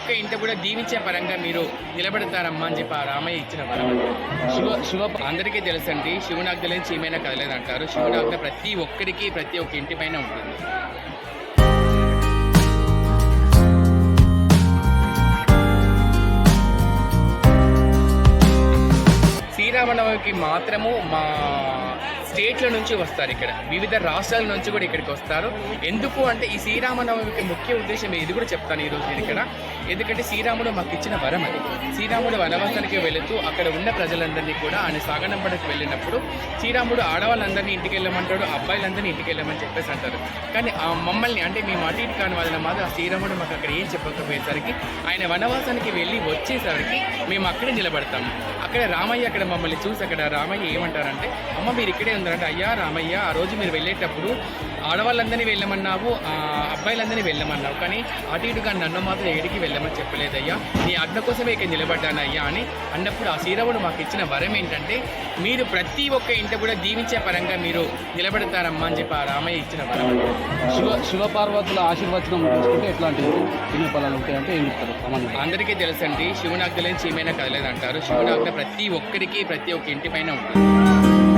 ఒక్క ఇంట కూడా దీవించే పరంగా మీరు నిలబెడతారమ్మా అని చెప్పి ఆ రామయ్య ఇచ్చిన వరం. శివ శివ అందరికీ తెలుసండి శివునాజ్ఞ లేని చీమైనా కదలేదంటారు. అంటారు ప్రతి ఒక్కరికి ప్రతి ఒక్క ఇంటి పైన ఉంటుంది. శ్రీరామనవమికి మాత్రము మా స్టేట్ల నుంచి వస్తారు ఇక్కడ. వివిధ రాష్ట్రాల నుంచి కూడా ఇక్కడికి వస్తారు. ఎందుకు అంటే ఈ శ్రీరామనవమికి ముఖ్య ఉద్దేశం ఇది కూడా చెప్తాను ఈరోజు నేను ఇక్కడ. ఎందుకంటే శ్రీరాముడు మాకు ఇచ్చిన వరం అది. శ్రీరాముడు వనవాసానికి వెళుతూ అక్కడ ఉన్న ప్రజలందరినీ కూడా ఆయన సాగనంపడకు వెళ్ళినప్పుడు శ్రీరాముడు ఆడవాళ్ళందరినీ ఇంటికి వెళ్ళమంటాడు అబ్బాయిలందరినీ ఇంటికి వెళ్ళమని చెప్పేసి అంటారు. కానీ ఆ మమ్మల్ని అంటే మేము అటు ఇటు కాని వాళ్ళని మాత్రం ఆ శ్రీరాముడు మాకు అక్కడ ఏం చెప్పకపోయేసరికి ఆయన వనవాసానికి వెళ్ళి వచ్చేసరికి మేము అక్కడే నిలబడతాము. అక్కడ రామయ్య అక్కడ మమ్మల్ని చూసి అక్కడ రామయ్య ఏమంటారంటే అమ్మ మీరు ఇక్కడే ఉన్నారంటే అయ్యా రామయ్య ఆ రోజు మీరు వెళ్ళేటప్పుడు ఆడవాళ్ళందరినీ వెళ్ళమన్నావు అబ్బాయిలందరినీ వెళ్ళమన్నావు కానీ అటు ఇటుగా నన్ను మాత్రం ఏడికి వెళ్ళమని చెప్పలేదయ్యా. నీ అడ్డ కోసమే ఇక్కడ నిలబడ్డాను అయ్యా అని అన్నప్పుడు ఆ శ్రీరాముడు మాకు ఇచ్చిన వరం ఏంటంటే మీరు ప్రతి ఒక్క ఇంట కూడా దీవించే పరంగా మీరు నిలబడతారమ్మా అని చెప్పి ఆ రామయ్య ఇచ్చిన వరం. శివ శివపార్వతుల ఆశీర్వచనం తీసుకుంటే ఎట్లాంటి ఫలాలు ఉంటాయంటే ఏం చెప్తారు అందరికీ తెలుసండి శివునాజ్ఞ లేని చీమైనా కదలేదు అంటారు శివునాజ్ఞ ప్రతి ఒక్కరికి ప్రతి ఒక్క ఇంటి పైన ఉంటుంది.